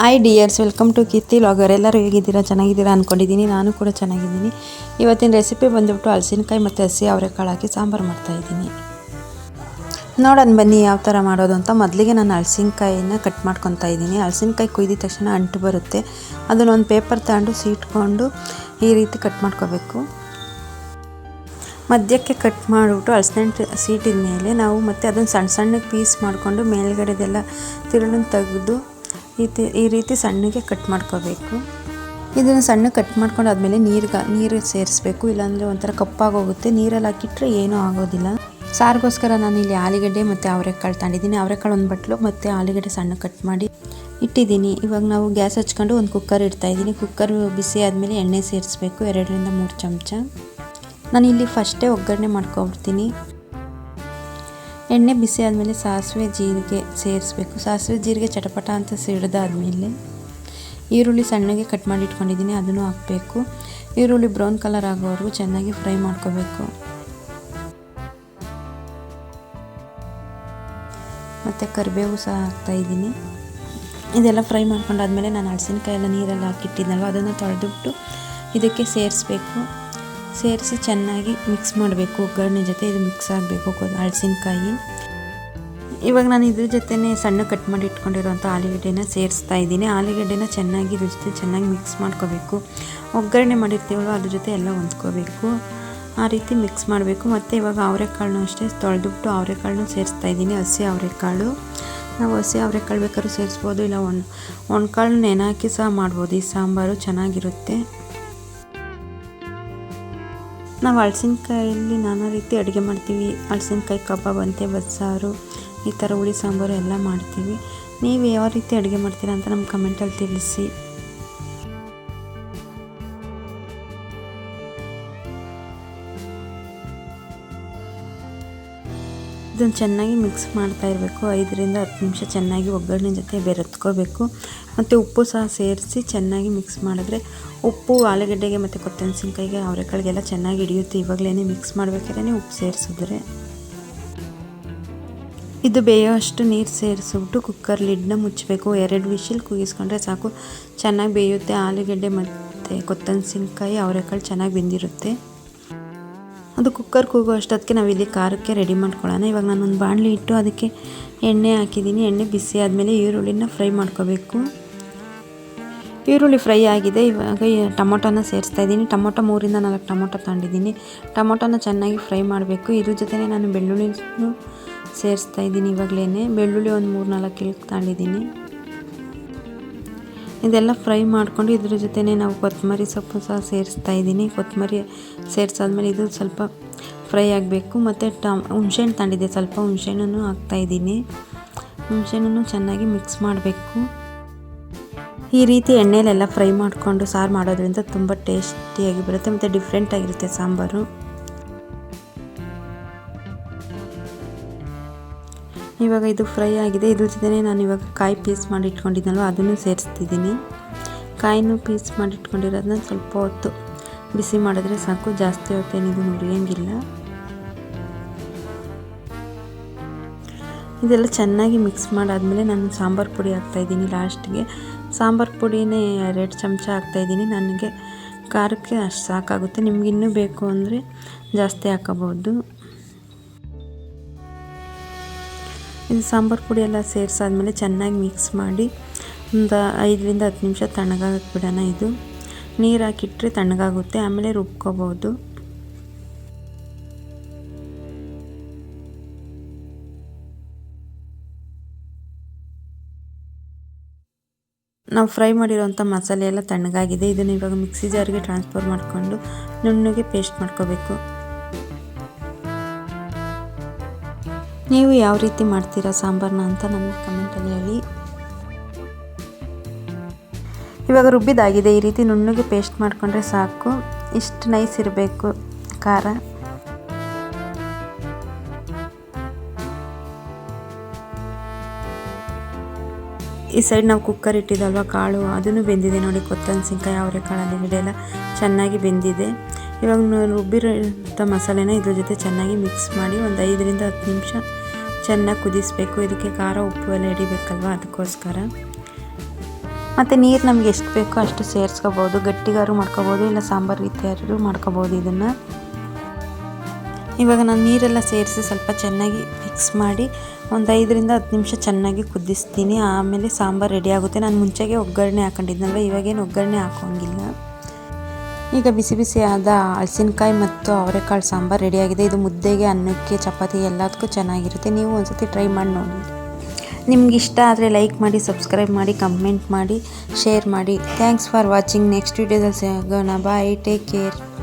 Hi dears welcome to ಕಿತ್ತಿ logger ಎಲ್ಲರೂ ಹೇಗಿದ್ದೀರಾ? ಚೆನ್ನಾಗಿದ್ದೀರಾ ಅಂದ್ಕೊಂಡಿದ್ದೀನಿ ನಾನು ಕೂಡ ಚೆನ್ನಾಗಿದ್ದೀನಿ. ಇವತ್ತಿನ ರೆಸಿಪಿ ಬಂದುಬಿಟ್ಟು ಹಲಸಿನಕಾಯಿ ಮತ್ತು ಹಸಿ ಅವರೆಕಾಳು ಹಾಕಿ ಸಾಂಬಾರು ಮಾಡ್ತಾಯಿದ್ದೀನಿ ನೋಡೋಣ ಬನ್ನಿ ಯಾವ ಥರ ಮಾಡೋದು ಅಂತ. ಮೊದಲಿಗೆ ನಾನು ಹಲಸಿನಕಾಯಿನ ಕಟ್ ಮಾಡ್ಕೊತಾ ಇದ್ದೀನಿ. ಹಲಸಿನಕಾಯಿ ಕುಯ್ದಿದ ತಕ್ಷಣ ಅಂಟು ಬರುತ್ತೆ. ಅದನ್ನ ಒಂದು ಪೇಪರ್ ತಗೊಂಡು ಸೀಟ್ಕೊಂಡು ಈ ರೀತಿ ಕಟ್ ಮಾಡ್ಕೋಬೇಕು. ಮಧ್ಯಕ್ಕೆ ಕಟ್ ಮಾಡಿಬಿಟ್ಟು ಹಲಸಿನ ಸೀಟಿದ ಮೇಲೆ ನಾವು ಮತ್ತೆ ಅದನ್ನು ಸಣ್ಣ ಸಣ್ಣಗೆ ಪೀಸ್ ಮಾಡಿಕೊಂಡು ಮೇಲ್ಗಡೆದೆಲ್ಲ ತಿರುಳನ್ನು ತೆಗೆದು ಈ ರೀತಿ ಸಣ್ಣಗೆ ಕಟ್ ಮಾಡ್ಕೋಬೇಕು. ಇದನ್ನು ಸಣ್ಣ ಕಟ್ ಮಾಡ್ಕೊಂಡು ಆದಮೇಲೆ ನೀರು ಸೇರಿಸ್ಬೇಕು. ಇಲ್ಲಾಂದರೆ ಒಂಥರ ಕಪ್ಪಾಗೋಗುತ್ತೆ. ನೀರಲ್ಲಿ ಹಾಕಿಟ್ರೆ ಏನೂ ಆಗೋದಿಲ್ಲ. ಸಾರಿಗೋಸ್ಕರ ನಾನು ಇಲ್ಲಿ ಆಲೂಗಡ್ಡೆ ಮತ್ತು ಅವರೆಕಾಳು ತಗೊಂಡಿದ್ದೀನಿ ಅವರೆಕಾಳು ಒಂದು ಬಟ್ಲು ಮತ್ತು ಆಲೂಗಡ್ಡೆ ಸಣ್ಣ ಕಟ್ ಮಾಡಿ ಇಟ್ಟಿದ್ದೀನಿ. ಇವಾಗ ನಾವು ಗ್ಯಾಸ್ ಹಚ್ಕೊಂಡು ಒಂದು ಕುಕ್ಕರ್ ಇಡ್ತಾ ಇದ್ದೀನಿ. ಕುಕ್ಕರ್ ಬಿಸಿ ಆದಮೇಲೆ ಎಣ್ಣೆ ಸೇರಿಸ್ಬೇಕು. ಎರಡರಿಂದ ಮೂರು ಚಮಚ. ನಾನು ಇಲ್ಲಿ ಫಸ್ಟೇ ಒಗ್ಗರಣೆ ಮಾಡ್ಕೊಬಿಡ್ತೀನಿ ಎಣ್ಣೆ ಬಿಸಿ ಆದಮೇಲೆ ಸಾಸಿವೆ, ಜೀರಿಗೆ ಸೇರಿಸ್ಬೇಕು. ಸಾಸಿವೆ, ಜೀರಿಗೆ ಚಟಪಟ ಅಂತ ಸಿಡಿದಾದಮೇಲೆ ಈರುಳ್ಳಿ ಸಣ್ಣಗೆ ಕಟ್ ಮಾಡಿ ಇಟ್ಕೊಂಡಿದ್ದೀನಿ, ಅದನ್ನು ಹಾಕಬೇಕು. ಈರುಳ್ಳಿ ಬ್ರೌನ್ ಕಲರ್ ಆಗೋವರೆಗೂ ಚೆನ್ನಾಗಿ ಫ್ರೈ ಮಾಡ್ಕೋಬೇಕು. ಮತ್ತು ಕರಿಬೇವು ಸಹ ಹಾಕ್ತಾಯಿದ್ದೀನಿ ಇದೆಲ್ಲ ಫ್ರೈ ಮಾಡ್ಕೊಂಡಾದ್ಮೇಲೆ ನಾನು ಹಳಸಿನಕಾಯಿ ಎಲ್ಲ ನೀರೆಲ್ಲ ಹಾಕಿಟ್ಟಿದ್ನಲ್ವ, ಅದನ್ನು ತೊಳೆದುಬಿಟ್ಟು ಇದಕ್ಕೆ ಸೇರಿಸ್ಬೇಕು. ಸೇರಿಸಿ ಚೆನ್ನಾಗಿ ಮಿಕ್ಸ್ ಮಾಡಬೇಕು. ಒಗ್ಗರಣೆ ಜೊತೆ ಇದು ಮಿಕ್ಸ್ ಆಗಬೇಕು. ಹಳಸಿನಕಾಯಿ ಇವಾಗ ನಾನು ಇದ್ರ ಜೊತೆನೇ ಸಣ್ಣ ಕಟ್ ಮಾಡಿ ಇಟ್ಕೊಂಡಿರುವಂಥ ಆಲೂಗಡ್ಡೆನ ಸೇರಿಸ್ತಾ ಇದ್ದೀನಿ. ಆಲೂಗಡ್ಡೆನ ಚೆನ್ನಾಗಿ ಇದ್ರ ಜೊತೆ ಚೆನ್ನಾಗಿ ಮಿಕ್ಸ್ ಮಾಡ್ಕೋಬೇಕು. ಒಗ್ಗರಣೆ ಮಾಡಿರ್ತೀವಲ್ವ, ಅದ್ರ ಜೊತೆ ಎಲ್ಲ ಹೊಂದ್ಕೋಬೇಕು. ಆ ರೀತಿ ಮಿಕ್ಸ್ ಮಾಡಬೇಕು. ಮತ್ತು ಇವಾಗ ಅವರೆಕಾಳನ್ನೂ ಅಷ್ಟೇ ತೊಳೆದುಬಿಟ್ಟು ಅವರೆಕಾಳನ್ನು ಸೇರಿಸ್ತಾ ಇದ್ದೀನಿ. ಹಸಿ ಅವರೆಕಾಳು. ನಾವು ಹಸಿ ಅವರೆಕಾಳು ಬೇಕಾದ್ರೂ ಸೇರಿಸ್ಬೋದು. ಇಲ್ಲ ಒಣ ಒಣಕಾಳು ನೆನೆ ಸಹ ಮಾಡ್ಬೋದು. ಈ ಸಾಂಬಾರು ಚೆನ್ನಾಗಿರುತ್ತೆ. ನಾವು ಹಳಸಿನಕಾಯಲ್ಲಿ ನಾನಾ ರೀತಿ ಅಡುಗೆ ಮಾಡ್ತೀವಿ. ಹಳಸಿನಕಾಯಿ ಕಬಾಬ್ ಅಂತೆ ಬಸ್ಸಾರು, ಈ ಥರ ಹುಳಿ, ಸಾಂಬಾರು ಎಲ್ಲ ಮಾಡ್ತೀವಿ. ನೀವು ಯಾವ ರೀತಿ ಅಡುಗೆ ಮಾಡ್ತೀರಾ ಅಂತ ನಮ್ಮ ಕಮೆಂಟಲ್ಲಿ ತಿಳಿಸಿ. ಇದನ್ನು ಚೆನ್ನಾಗಿ ಮಿಕ್ಸ್ ಮಾಡ್ತಾ ಇರಬೇಕು. ಐದರಿಂದ ಹತ್ತು ನಿಮಿಷ ಚೆನ್ನಾಗಿ ಒಗ್ಗರಣೆ ಜೊತೆ ಬೆರೆತ್ಕೋಬೇಕು. ಮತ್ತು ಉಪ್ಪು ಸಹ ಸೇರಿಸಿ ಚೆನ್ನಾಗಿ ಮಿಕ್ಸ್ ಮಾಡಿದ್ರೆ ಉಪ್ಪು, ಆಲೂಗಡ್ಡೆಗೆ ಮತ್ತು ಕೊತ್ತಂಬರಿಸಿನ್ಕಾಯಿಗೆ ಅವರೆಕಾಳಿಗೆಲ್ಲ ಚೆನ್ನಾಗಿ ಹಿಡಿಯುತ್ತೆ. ಇವಾಗಲೇ ಮಿಕ್ಸ್ ಮಾಡಬೇಕಾದ್ರೆ ಉಪ್ಪು ಸೇರಿಸಿದ್ರೆ. ಇದು ಬೇಯೋಷ್ಟು ನೀರು ಸೇರಿಸ್ಬಿಟ್ಟು ಕುಕ್ಕರ್ ಲಿಡ್ನ ಮುಚ್ಚಬೇಕು. ಎರಡು ವಿಷಲ್ ಕುಗಿಸ್ಕೊಂಡ್ರೆ ಸಾಕು. ಚೆನ್ನಾಗಿ ಬೇಯುತ್ತೆ. ಆಲೂಗಡ್ಡೆ ಮತ್ತು ಕೊತ್ತಂಬಸಿನಕಾಯಿ ಅವರೆಕಾಳು ಚೆನ್ನಾಗಿ ಬೆಂದಿರುತ್ತೆ. ಅದು ಕುಕ್ಕರ್ ಕೂಗೋ ಅಷ್ಟೊತ್ತಿಗೆ ನಾವು ಇಲ್ಲಿ ಖಾರಕ್ಕೆ ರೆಡಿ ಮಾಡ್ಕೊಳ್ಳೋಣ. ಇವಾಗ ನಾನೊಂದು ಬಾಣಲಿ ಇಟ್ಟು ಅದಕ್ಕೆ ಎಣ್ಣೆ ಹಾಕಿದ್ದೀನಿ. ಎಣ್ಣೆ ಬಿಸಿ ಆದಮೇಲೆ ಈರುಳ್ಳಿನ ಫ್ರೈ ಮಾಡ್ಕೋಬೇಕು. ಈರುಳ್ಳಿ ಫ್ರೈ ಆಗಿದೆ. ಇವಾಗ ಟೊಮೊಟೊನ ಸೇರಿಸ್ತಾ ಇದ್ದೀನಿ. ಟೊಮೊಟೊ ಮೂರಿಂದ ನಾಲ್ಕು ಟೊಮೊಟೊ ತಗೊಂಡಿದ್ದೀನಿ. ಟೊಮೊಟೊನ ಚೆನ್ನಾಗಿ ಫ್ರೈ ಮಾಡಬೇಕು. ಇದ್ರ ಜೊತೆನೇ ನಾನು ಬೆಳ್ಳುಳ್ಳಿ ಸೇರಿಸ್ತಾ ಇದ್ದೀನಿ ಇವಾಗಲೇ ಬೆಳ್ಳುಳ್ಳಿ ಒಂದು ಮೂರು ನಾಲ್ಕು ಕಿಲ್ಕ್ ತಗೊಂಡಿದ್ದೀನಿ. ಇದೆಲ್ಲ ಫ್ರೈ ಮಾಡ್ಕೊಂಡು ಇದ್ರ ಜೊತೆನೇ ನಾವು ಕೊತ್ತಂಬರಿ ಸೊಪ್ಪು ಸಹ ಸೇರಿಸ್ತಾ ಇದ್ದೀನಿ. ಕೊತ್ತಂಬರಿ ಸೇರಿಸಾದ್ಮೇಲೆ ಇದು ಸ್ವಲ್ಪ ಫ್ರೈ ಆಗಬೇಕು. ಮತ್ತು ಟಮ್, ಹುಣ್ಸೆಹಣ್ಣು ತಗೊಂಡಿದ್ದೆ ಸ್ವಲ್ಪ ಹುಣ್ಸೆಹಣ್ಣು ಹಾಕ್ತಾಯಿದ್ದೀನಿ ಹುಣ್ಸೆಹಣ್ಣನ್ನು ಚೆನ್ನಾಗಿ ಮಿಕ್ಸ್ ಮಾಡಬೇಕು. ಈ ರೀತಿ ಎಣ್ಣೆಲೆಲ್ಲ ಫ್ರೈ ಮಾಡಿಕೊಂಡು ಸಾರು ಮಾಡೋದ್ರಿಂದ ತುಂಬ ಟೇಸ್ಟಿಯಾಗಿ ಬರುತ್ತೆ. ಮತ್ತು ಡಿಫ್ರೆಂಟಾಗಿರುತ್ತೆ ಸಾಂಬಾರು. ಇವಾಗ ಇದು ಫ್ರೈ ಆಗಿದೆ. ಇದ್ರ ಜೊತೆನೇ ನಾನು ಇವಾಗ ಕಾಯಿ ಪೀಸ್ ಮಾಡಿ ಇಟ್ಕೊಂಡಿದ್ನಲ್ವ ಅದನ್ನು ಸೇರಿಸ್ತಿದ್ದೀನಿ. ಕಾಯಿನೂ ಪೀಸ್ ಮಾಡಿ ಇಟ್ಕೊಂಡಿರೋದನ್ನ ಸ್ವಲ್ಪ ಹೊತ್ತು ಬಿಸಿ ಮಾಡಿದ್ರೆ ಸಾಕು. ಜಾಸ್ತಿ ಹೊತ್ತೇನಿದು ಮುರಿಯೋಂಗಿಲ್ಲ. ಇದೆಲ್ಲ ಚೆನ್ನಾಗಿ ಮಿಕ್ಸ್ ಮಾಡಾದಮೇಲೆ ನಾನು ಸಾಂಬಾರು ಪುಡಿ ಹಾಕ್ತಾಯಿದ್ದೀನಿ ಲಾಸ್ಟ್ಗೆ. ಸಾಂಬಾರು ಪುಡಿನೇ ಎರಡು ಚಮಚ ಹಾಕ್ತಾಯಿದ್ದೀನಿ. ನನಗೆ ಖಾರಕ್ಕೆ ಅಷ್ಟು ಸಾಕಾಗುತ್ತೆ. ನಿಮ್ಗೆ ಇನ್ನೂ ಬೇಕು ಅಂದರೆ ಜಾಸ್ತಿ ಹಾಕೋಬೋದು ಇದು ಸಾಂಬಾರು ಪುಡಿ ಎಲ್ಲ ಸೇರಿಸಾದ್ಮೇಲೆ ಚೆನ್ನಾಗಿ ಮಿಕ್ಸ್ ಮಾಡಿ ಒಂದು ಐದರಿಂದ ಹತ್ತು ನಿಮಿಷ ತಣ್ಣಗಾಗಕ್ಕೆ ಬಿಡೋಣ ಇದು. ನೀರು ಹಾಕಿಟ್ರೆ ತಣ್ಣಗಾಗುತ್ತೆ, ಆಮೇಲೆ ರುಬ್ಕೋಬೋದು. ನಾವು ಫ್ರೈ ಮಾಡಿರೋಂಥ ಮಸಾಲೆ ಎಲ್ಲ ತಣ್ಣಗಾಗಿದೆ. ಇದನ್ನು ಇವಾಗ ಮಿಕ್ಸಿ ಜಾರಿಗೆ ಟ್ರಾನ್ಸ್ಫರ್ ಮಾಡಿಕೊಂಡು ನುಣ್ಣಗೆ ಪೇಸ್ಟ್ ಮಾಡ್ಕೋಬೇಕು. ನೀವು ಯಾವ ರೀತಿ ಮಾಡ್ತೀರಾ ಸಾಂಬಾರನ್ನ ಅಂತ ನಮಗೆ ಕಮೆಂಟಲ್ಲಿ ಹೇಳಿ. ಇವಾಗ ರುಬ್ಬಿದಾಗಿದೆ ಈ ರೀತಿ ನುಣ್ಣಗೆ ಪೇಸ್ಟ್ ಮಾಡಿಕೊಂಡ್ರೆ ಸಾಕು. ಇಷ್ಟು ನೈಸ್ ಇರಬೇಕು ಖಾರ. ಈ ಸೈಡ್ ನಾವು ಕುಕ್ಕರ್ ಇಟ್ಟಿದ್ದಲ್ವ ಕಾಳು, ಅದನ್ನು ಬೆಂದಿದೆ ನೋಡಿ. ಕೊತ್ತಂಬರಿ ಸಿಂಕಾಯಿ ಅವರೇ ಕಾಳಲ್ಲಿ ಗಿಡ ಎಲ್ಲ ಚೆನ್ನಾಗಿ ಬೆಂದಿದೆ. ಇವಾಗ ರುಬ್ಬಿರೋಂಥ ಮಸಾಲೆನ ಇದ್ರ ಜೊತೆ ಚೆನ್ನಾಗಿ ಮಿಕ್ಸ್ ಮಾಡಿ ಒಂದು ಐದರಿಂದ ಹತ್ತು ನಿಮಿಷ ಚೆನ್ನಾಗಿ ಕುದಿಸ್ಬೇಕು. ಇದಕ್ಕೆ ಖಾರ, ಉಪ್ಪು ಎಲ್ಲ ಹಿಡಿಬೇಕಲ್ವ ಅದಕ್ಕೋಸ್ಕರ. ಮತ್ತು ನೀರು ನಮ್ಗೆ ಎಷ್ಟು ಬೇಕೋ ಅಷ್ಟು ಸೇರಿಸ್ಕೋಬೋದು. ಗಟ್ಟಿಗಾರು ಮಾಡ್ಕೋಬೋದು, ಇಲ್ಲ ಸಾಂಬಾರು ರೀತಿಯಾದ್ರು ಮಾಡ್ಕೋಬೋದು ಇದನ್ನು. ಇವಾಗ ನಾನು ನೀರೆಲ್ಲ ಸೇರಿಸಿ ಸ್ವಲ್ಪ ಚೆನ್ನಾಗಿ ಮಿಕ್ಸ್ ಮಾಡಿ ಒಂದು ಐದರಿಂದ ಹತ್ತು ನಿಮಿಷ ಚೆನ್ನಾಗಿ ಕುದಿಸ್ತೀನಿ. ಆಮೇಲೆ ಸಾಂಬಾರು ರೆಡಿ ಆಗುತ್ತೆ. ನಾನು ಮುಂಚೆಗೆ ಒಗ್ಗರಣೆ ಹಾಕೊಂಡಿದ್ನಲ್ವ? ಇವಾಗೇನು ಒಗ್ಗರಣೆ ಹಾಕೋಂಗಿಲ್ಲ ಈಗ ಬಿಸಿ ಬಿಸಿ ಆದ ಹಲಸಿನಕಾಯಿ ಮತ್ತು ಅವರೆಕಾಳು ಸಾಂಬಾರು ರೆಡಿಯಾಗಿದೆ. ಇದು ಮುದ್ದೆಗೆ, ಅನ್ನಕ್ಕೆ, ಚಪಾತಿ ಎಲ್ಲದಕ್ಕೂ ಚೆನ್ನಾಗಿರುತ್ತೆ. ನೀವು ಒಂದ್ಸತಿ ಟ್ರೈ ಮಾಡಿ ನೋಡಿ. ನಿಮ್ಗೆ ಇಷ್ಟ ಆದರೆ ಲೈಕ್ ಮಾಡಿ, ಸಬ್ಸ್ಕ್ರೈಬ್ ಮಾಡಿ, ಕಮೆಂಟ್ ಮಾಡಿ, ಶೇರ್ ಮಾಡಿ. Thanks for watching. ನೆಕ್ಸ್ಟ್ ವೀಡಿಯೋದಲ್ಲಿ ಸಿಗೋಣ. ಬಾಯ್. Take care.